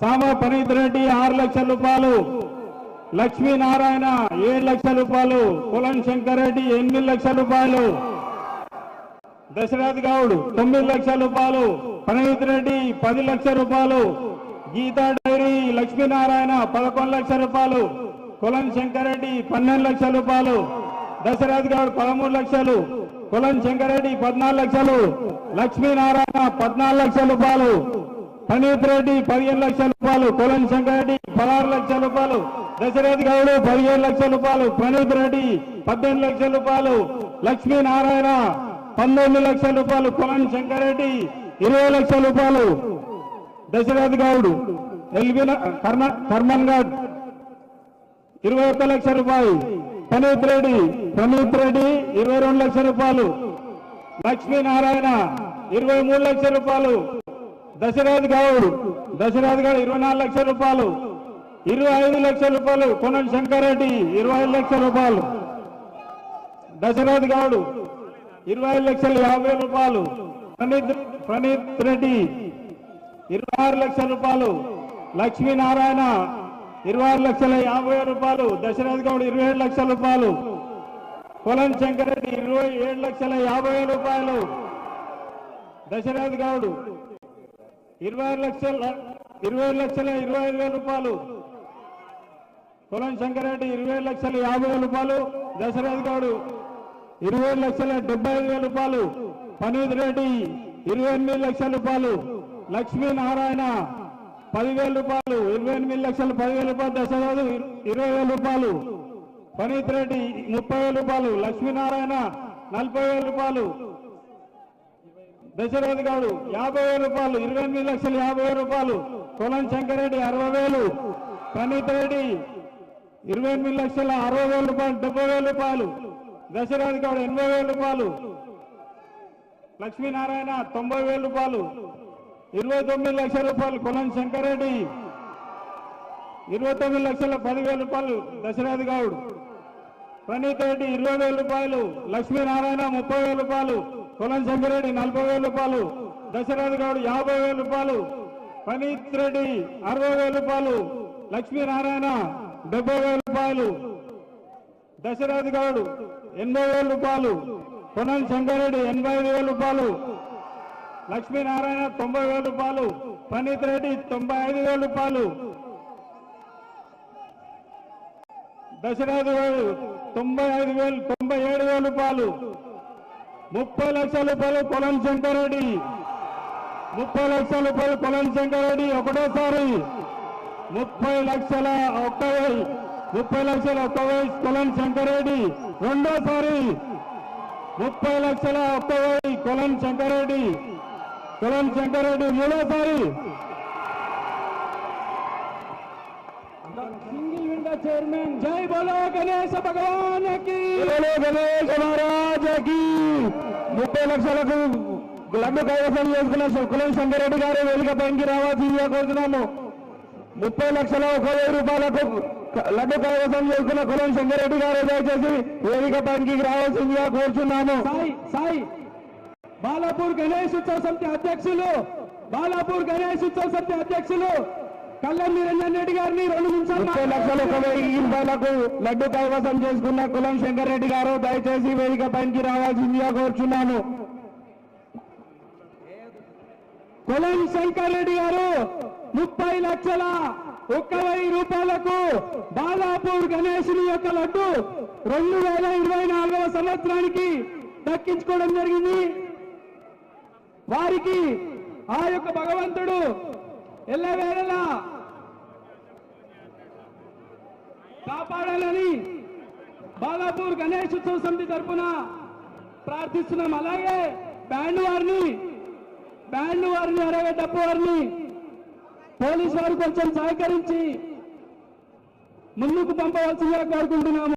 సామ పనీత్ రెడ్డి ఆరు లక్షల రూపాయలు లక్ష్మీనారాయణ ఏడు లక్షల రూపాయలు కులం శంకర్ రెడ్డి ఎనిమిది లక్షల రూపాయలు దశరథ్ గౌడ్ తొమ్మిది లక్షల రూపాయలు ప్రణీత్ రెడ్డి పది లక్షల రూపాయలు గీతా డైరీ లక్ష్మీనారాయణ పదకొండు లక్షల రూపాయలు కులం శంకర్ రెడ్డి పన్నెండు లక్షల రూపాయలు దశరథ్ గౌడ్ పదమూడు లక్షలు కులం శంకర్ రెడ్డి పద్నాలుగు లక్షలు లక్ష్మీనారాయణ పద్నాలుగు లక్షల రూపాయలు ప్రణీత్ రెడ్డి పదిహేను లక్షల రూపాయలు కులం శంకర్రెడ్డి పదహారు లక్షల రూపాయలు దశరథ్ గౌడ్ పదిహేను లక్షల రూపాయలు ప్రణీత్ రెడ్డి పద్దెనిమిది లక్షల రూపాయలు లక్ష్మీనారాయణ పంతొమ్మిది లక్షల రూపాయలు కులం శంకరెడ్డి ఇరవై లక్షల రూపాయలు దశరథ్ గౌడ్ ఎల్బీ కర్మన్ గడ్ ఇరవై ఒక్క లక్ష రూపాయలు ప్రణీత్ రెడ్డి ప్రణీత్ రెడ్డి ఇరవై రెండు లక్షల రూపాయలు లక్ష్మీనారాయణ ఇరవై మూడు లక్షల రూపాయలు దశరథ్ గౌడ్ దశరథ్ గౌడ్ ఇరవై నాలుగు లక్షల రూపాయలు ఇరవై ఐదు లక్షల రూపాయలు కొనం శంకరెడ్డి ఇరవై ఐదు లక్షల రూపాయలు. దశరథ్ గౌడ్ ఇరవై ఐదు లక్షల యాభై రూపాయలు. ప్రణీత్ ప్రణీత్ రెడ్డి ఇరవై ఆరు లక్షల రూపాయలు. లక్ష్మీనారాయణ ఇరవై ఆరు లక్షల యాభై వేల రూపాయలు. దశరథ్ గౌడ్ ఇరవై ఏడు లక్షల రూపాయలు. కొలం శంకరెడ్డి ఇరవై ఏడు లక్షల యాభై వేల రూపాయలు. దశరథ్ గౌడ్ ఇరవై లక్షల ఇరవై లక్షల ఇరవై ఐదు వేల రూపాయలు. కులం శంకరెడ్డి ఇరవై లక్షల యాభై వేల రూపాయలు. దశరథ్ గౌడ్ ఇరవై లక్షల డెబ్బై ఐదు వేల రూపాయలు. పనీత్ రెడ్డి ఇరవై ఎనిమిది లక్షల రూపాయలు. లక్ష్మీనారాయణ పదివేల రూపాయలు. ఇరవై ఎనిమిది లక్షల పదివేల రూపాయలు. దశరథ్ ఇరవై వేల రూపాయలు. పనీత్ రెడ్డి ముప్పై వేల రూపాయలు. లక్ష్మీనారాయణ నలభై వేల రూపాయలు. దశరథ్ గారు యాభై వేల రూపాయలు ఇరవై ఎనిమిది లక్షల యాభై వేల రూపాయలు. కొలం శంకరెడ్డి అరవై వేలు. ప్రణీత్ రెడ్డి ఇరవై ఎనిమిది లక్షల అరవై వేల రూపాయలు డెబ్బై వేల రూపాయలు. దశరథ్ గౌడ్ ఎనభై వేల రూపాయలు. లక్ష్మీనారాయణ తొంభై వేల రూపాయలు. ఇరవై తొమ్మిది లక్షల రూపాయలు కొలం శంకరెడ్డి. ఇరవై తొమ్మిది లక్షల పదివేల రూపాయలు దశరథ్ గౌడ్. ప్రణీత్ రెడ్డి ఇరవై వేల రూపాయలు. లక్ష్మీనారాయణ ముప్పై వేల రూపాయలు. కులం శంకరెడ్డి నలభై వేల రూపాయలు. దశరథ గౌడ్ యాభై వేల రూపాయలు. పనీత్ రెడ్డి అరవై వేల రూపాయలు. లక్ష్మీనారాయణ డెబ్బై వేల రూపాయలు. దశరథ్ గౌడ్ ఎనభై వేల రూపాయలు. కొనం శంకరెడ్డి ఎనభై ఐదు వేల రూపాయలు. లక్ష్మీనారాయణ తొంభై వేల రూపాయలు. పనీత్ రెడ్డి తొంభై ఐదు వేల రూపాయలు. దశరథ్ గౌడ్ తొంభై ఐదు వేలు తొంభై ఏడు వేల రూపాయలు. ముప్పై లక్షల రూపాయలు కొలం శంకరెడ్డి. ముప్పై లక్షల రూపాయలు కొలం శంకరెడ్డి ఒకటోసారి. ముప్పై లక్షల ఒక్క ముప్పై లక్షల ఒక్క వయసు కొలం శంకరెడ్డి రెండోసారి. ముప్పై లక్షల ఒక్క వయసు కొలం శంకరెడ్డి. కొలం శంకరెడ్డి మూడోసారి. సింగిల్ విండో చైర్మన్ జై బోలో గణేశ భగవాన్కి గణేష్ మహారాజకి ముప్పై లక్షలకు లడ్డు కైవసం చేసుకున్న కులం శంకరెడ్డి గారు వేదిక పైకి రావాల్సిందిగా కోరుతున్నాము. ముప్పై లక్షల ఒక వెయ్యి రూపాయలకు లడ్డు కైవసం చేసుకున్న కులం శంకరెడ్డి గారు దయచేసి వేదిక పైకి రావాల్సిందిగా కోరుచున్నాము సాయి సాయి. బాలాపూర్ గణేష్ ఉత్సవ సమితి అధ్యక్షులు బాలాపూర్ గణేష్ ఉత్సవ సమితి అధ్యక్షులు కళ్యాణ్ నిరంజన్ రెడ్డి గారిని రెండు నిమిషాలు ముప్పై లక్షల ఒక వెయ్యి రూపాయలకు లడ్డు కైవసం చేసుకున్న కులం శంకరెడ్డి గారు దయచేసి వేదిక పైకి రావాల్సిందిగా కోరుచున్నాను. కులం శంకర్ రెడ్డి గారు ముప్పై లక్షల ఒక్క వెయ్యి రూపాయలకు బాలాపూర్ గణేశుని యొక్క లడ్డు రెండు వేల ఇరవై నాలుగవ సంవత్సరానికి దక్కించుకోవడం జరిగింది. వారికి ఆ యొక్క భగవంతుడు ఎల్లవేళలా కాపాడాలని బాలాపూర్ గణేష్ ఉత్సవ సమితి తరఫున ప్రార్థిస్తున్నాం. అలాగే బ్యాండ్ వారిని బ్యాండ్ వారిని అలాగే డప్పు వారిని పోలీసు వారు కొంచెం సహకరించి ముందుకు పంపవలసిందిగా కోరుకుంటున్నాము.